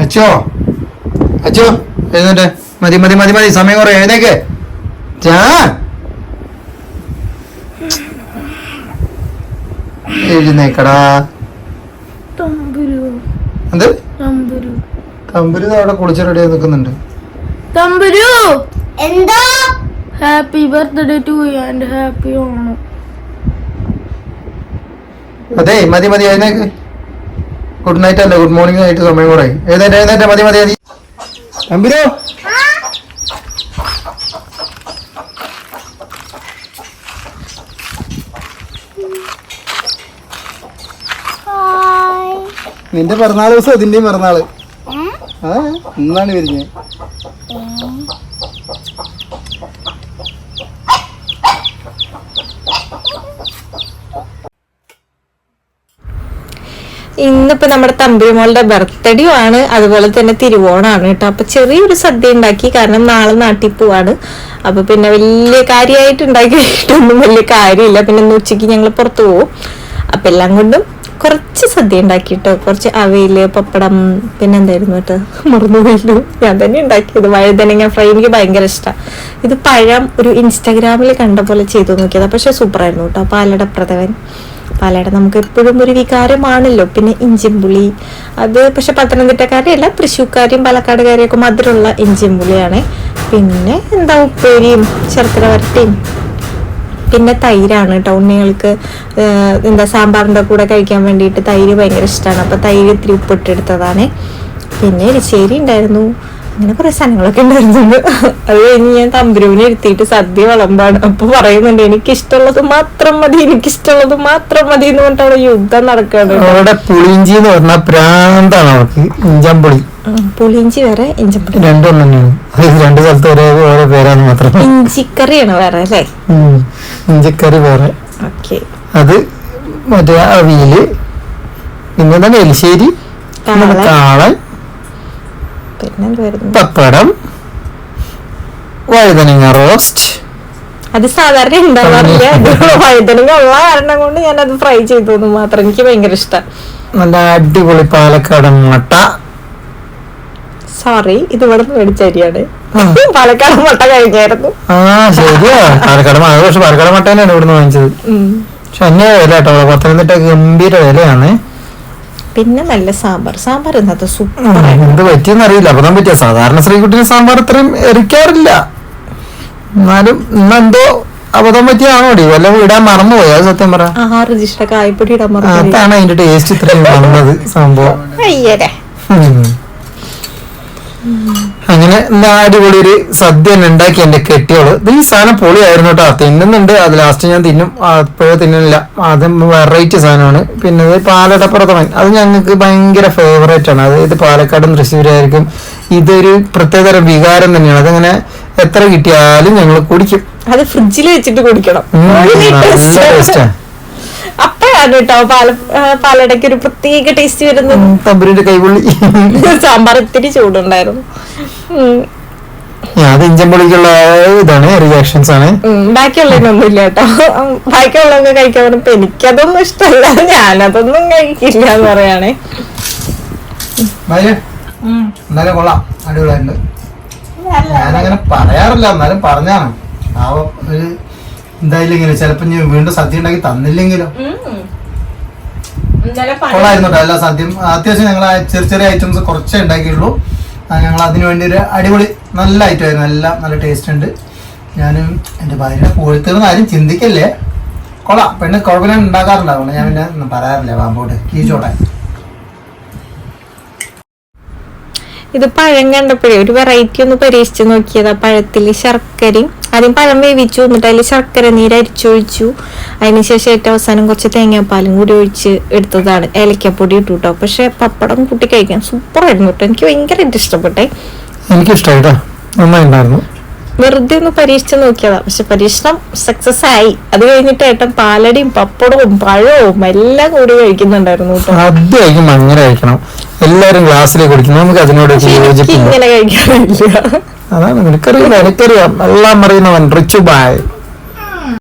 അച്ചോ? അച്ചോ എഴുന്നേറ്റ്. മതി മതി മതി മതി. സമയം കുറേ. എഴുന്നേക്ക്. ചാ എഴുന്നേക്കടാ. തമ്പുരു. എന്ത്? തമ്പുരു. അവിടെ കുളിച്ച് റെഡിയായി നിൽക്കുന്നുണ്ട്. തമ്പുരു! എന്തോ? Happy birthday to you and happy Onam. അതെ മതി മതി എഴുന്നേക്ക്. ഗുഡ് നൈറ്റ് അല്ലേ? ഗുഡ് മോർണിംഗ് ആയിട്ട് സമയം കൂടെ എഴുന്നേറ്റ് എഴുന്നേറ്റ് മതി മതി മതി. അമ്പിരോ? നിന്റെ പിറന്നാൾ ദിവസം അതിന്റെയും പിറന്നാൾ. ആ ഇന്നാണ് വരുന്നത് ഇന്നിപ്പോ നമ്മുടെ തമ്പിമോളുടെ ബർത്ത്ഡേയും ആണ്. അതുപോലെ തന്നെ തിരുവോണാണ് കേട്ടോ. അപ്പൊ ചെറിയൊരു സദ്യ ഉണ്ടാക്കി. കാരണം നാളെ നാട്ടിൽ പോവാണ്. അപ്പൊ പിന്നെ വലിയ കാര്യമായിട്ട് ഉണ്ടാക്കിയിട്ടൊന്നും വലിയ കാര്യമില്ല. പിന്നെ ഇന്ന് ഉച്ചയ്ക്ക് ഞങ്ങൾ പുറത്തു പോകും അപ്പൊ എല്ലാം കൊണ്ടും കുറച്ച് സദ്യ ഉണ്ടാക്കി കേട്ടോ. കുറച്ച് അവയിൽ പപ്പടം പിന്നെ എന്തായിരുന്നു കേട്ടോ? മറന്നുപോയില്ലോ ഞാൻ തന്നെ ഉണ്ടാക്കിയത്. വഴുതനങ്ങ ഫ്രൈ. എനിക്ക് ഭയങ്കര ഇഷ്ടമാണ് ഇത് പഴം ഒരു ഇൻസ്റ്റാഗ്രാമിൽ കണ്ട പോലെ ചെയ്തു നോക്കിയതാണ് പക്ഷെ സൂപ്പറായിരുന്നു കേട്ടോ. പാലട പ്രഥവൻ പാലട നമുക്ക് എപ്പോഴും ഒരു വികാരമാണല്ലോ. പിന്നെ ഇഞ്ചിമ്പുളി അത് പക്ഷെ പത്തനംതിട്ടക്കാരെയല്ല തൃശ്ശൂക്കാരെയും പാലക്കാടുകാരെയും ഒക്കെ മധുരമുള്ള ഇഞ്ചിമ്പുളിയാണ് പിന്നെ എന്താ ഉപ്പേരിയും ശർക്കര വരട്ടിയും. പിന്നെ തൈരാണ് കേട്ടോ. ഉണ്ണികൾക്ക് എന്താ സാമ്പാറിന്റെ കൂടെ കഴിക്കാൻ വേണ്ടിയിട്ട് തൈര് ഭയങ്കര ഇഷ്ടമാണ് അപ്പോൾ തൈര് ഇത്തിരി ഉപ്പിട്ടെടുത്തതാണ് പിന്നെ എരിശ്ശേരി ഉണ്ടായിരുന്നു. അങ്ങനെ കുറെ സാധനങ്ങളൊക്കെ ഉണ്ടായിരുന്നുണ്ട്. അത് കഴിഞ്ഞ് ഞാൻ തമ്പുരുവിനെ ഇരുത്തിയിട്ട് സദ്യ വിളമ്പാണ്. അപ്പൊ പറയുന്നുണ്ട് എനിക്കിഷ്ടമുള്ളത് മാത്രം മതി എനിക്കിഷ്ടമുള്ളത് മാത്രം മതി എന്ന് പറഞ്ഞിട്ട് അവിടെ യുദ്ധം നടക്കാണ് അവിടെ പുളിയിഞ്ചി എന്ന് പറഞ്ഞാൽ പ്രാന്താണ് അവർക്ക്. ഇഞ്ചമ്പുളി പുളിഞ്ചി വേറെ ഇഞ്ചിപ്പുളി. രണ്ടും തന്നെയാണ്. രണ്ട് സ്ഥലത്ത് ഒരേ ഓരോ പേരാണ് മാത്രം. ഇഞ്ചിക്കറിയാണ് വേറെ അല്ലേ. ഇഞ്ചിക്കറി വേറെ. ഓക്കെ. അത് മറ്റേ അവിയിൽ പിന്നെ എന്താണ് എലിശ്ശേരി കാളൻ. കാളൻ പിന്നെ പപ്പടം വഴുതനങ്ങ റോസ്റ്റ്. അത് സാധാരണ ഉണ്ടാവാറില്ല. വഴുതനങ്ങ ഉള്ള കാരണം കൊണ്ട് ഞാൻ അത് ഫ്രൈ ചെയ്തു മാത്രം എനിക്ക് ഭയങ്കര ഇഷ്ടം. നല്ല അടിപൊളി പാലക്കാടൻ മുട്ട. സോറി ഇത് ഇവിടെ നിന്ന് മേടിച്ച അരിയാണ്. പാലക്കാട് മുട്ട കഴിഞ്ഞായിരുന്നു. ആ ശരിയാ. പാലക്കാട് പക്ഷെ പാലക്കാട് മുട്ട തന്നെയാണ് ഇവിടുന്ന് വാങ്ങിച്ചത്. പക്ഷെ അന്യ വില കേട്ടോ പത്തനംതിട്ട ഗംഭീര വിലയാണ്. പിന്നെ നല്ല സാമ്പാർ. സാമ്പാർ ഇന്നത്തെ സൂപ്പർ ഉം, എന്ത് പറ്റിയെന്ന് അറിയില്ല അബദ്ധം പറ്റിയ സാധാരണ ശ്രീകുട്ടിന് സാമ്പാർ ഇത്രയും എറിക്കാറില്ല എന്നാലും ഇന്നെന്തോ അബദ്ധം പറ്റിയാണോ വല്ല ഇടാൻ മറന്നുപോയി? അത് സത്യം പറ. അതാണ് അതിന്റെ ടേസ്റ്റ് ഇത്രയും സംഭവം. അങ്ങനെ അടിപൊളി ഒരു സദ്യ തന്നെ ഉണ്ടാക്കി എന്റെ കെട്ടിയോൾ. ഇത് ഈ സാധനം പൊളിയായിരുന്നു കേട്ടോ. തിന്നുന്നുണ്ട്. അത് ലാസ്റ്റ് ഞാൻ തിന്നും. അപ്പോഴേ തിന്നുന്നില്ല അത് വെറൈറ്റി സാധനമാണ്. പിന്നെ ഇത് പാലട പ്രഥമൻ അത് ഞങ്ങൾക്ക് ഭയങ്കര ഫേവറേറ്റ് ആണ്. അതായത് പാലക്കാടും തൃശ്ശൂരായിരിക്കും. ഇതൊരു പ്രത്യേകതരം വികാരം തന്നെയാണ്. അതങ്ങനെ എത്ര കിട്ടിയാലും ഞങ്ങൾ കുടിക്കും. അത് ഫ്രിഡ്ജിൽ വെച്ചിട്ട് കുടിക്കണം. ഉം, നല്ല നല്ല taste ആണ്. ടേസ്റ്റാ അപ്പോഴാണ് കേട്ടോ പാല പാലടയ്ക്ക് ഒരു പ്രത്യേക ടേസ്റ്റ് വരുന്നത് തമ്പുരിന്റെ കൈപുള്ളി. സാമ്പാർ ഇത്തിരി ചൂടുണ്ടായിരുന്നു. ഞാൻ അത് ഇഞ്ചമ്പൊളിക്കുള്ള ഇതാണ് റിയാക്ഷൻസ് ആണ്. ബാക്കിയുള്ളതിനൊന്നും ഇല്ല കേട്ടോ. ബാക്കിയുള്ളതൊക്കെ കഴിക്കാൻ പറഞ്ഞപ്പോ എനിക്കതൊന്നും ഇഷ്ടമല്ല. ഞാനതൊന്നും കഴിക്കില്ല എന്ന് പറയാണേ എന്നാലും കൊള്ളാം. അടിപൊളിയായിട്ടുണ്ട്. ഞാനങ്ങനെ പറയാറില്ല. എന്നാലും പറഞ്ഞാണ്. ആ ഒരു എന്തായാലും ഇങ്ങനെ ചിലപ്പോ ഞാൻ വീണ്ടും സദ്യ ഉണ്ടാക്കി തന്നില്ലെങ്കിലോ. കൊള്ളായിരുന്നു കേട്ടോ എല്ലാ സദ്യം അത്യാവശ്യം ഞങ്ങൾ ചെറിയ ചെറിയ ഐറ്റംസ് കുറച്ചേ ഉണ്ടാക്കിയുള്ളൂ ഞങ്ങൾ അതിനു വേണ്ടി ഒരു അടിപൊളി നല്ല ഐറ്റം ആയിരുന്നു. എല്ലാം നല്ല ടേസ്റ്റ് ഉണ്ട്. ഞാനും എന്റെ ഭാര്യനെ കോഴിത്തീർന്ന് ആരും ചിന്തിക്കല്ലേ? കൊള്ളാം. പെണ്ണ് കുഴപ്പമില്ല ഉണ്ടാക്കാറുണ്ടാവുള്ളൂ. ഞാൻ പിന്നെ പറയാറില്ലേ. പറയാറില്ല പാമ്പോട്ട് കീച്ചോട്ടെ ഇത് പഴം കണ്ടപ്പോഴേ ഒരു വെറൈറ്റി ഒന്ന് പരീക്ഷിച്ച് നോക്കിയതാ. പഴത്തിൽ ശർക്കരയും ആദ്യം പഴം വേവിച്ചു എന്നിട്ട് അതിൽ ശർക്കര നീര് അരിച്ചൊഴിച്ചു. അതിനുശേഷം ഏറ്റവും അവസാനം കുറച്ച് തേങ്ങാപ്പാലും കൂടി ഒഴിച്ച് എടുത്തതാണ്. ഏലക്കപ്പൊടി ഇട്ടു കേട്ടോ പക്ഷെ പപ്പടം കൂട്ടി കഴിക്കാൻ സൂപ്പർ ആയിരുന്നു കേട്ടോ എനിക്ക് ഭയങ്കരമായിട്ട് ഇഷ്ടപ്പെട്ടെ എനിക്ക് വെറുതെ ഒന്ന് പരീക്ഷിച്ച് നോക്കിയതാ. പക്ഷെ പരീക്ഷണം സക്സസ് ആയി. അത് കഴിഞ്ഞിട്ട് ഏട്ടൻ പാലടിയും പപ്പടവും പഴവും എല്ലാം കൂടി കഴിക്കുന്നുണ്ടായിരുന്നു കേട്ടോ അങ്ങനെ കഴിക്കണം. എല്ലാരും ഗ്ലാസ്സിലേക്ക് കുടിക്കണം നമുക്ക് അതിനോട് ഇങ്ങനെ കഴിക്കാനില്ല അതാണ് നിനക്കറിയില്ല എനിക്കറിയാം. എല്ലാം അറിയുന്നവൻ റിച്ചു ബായ്.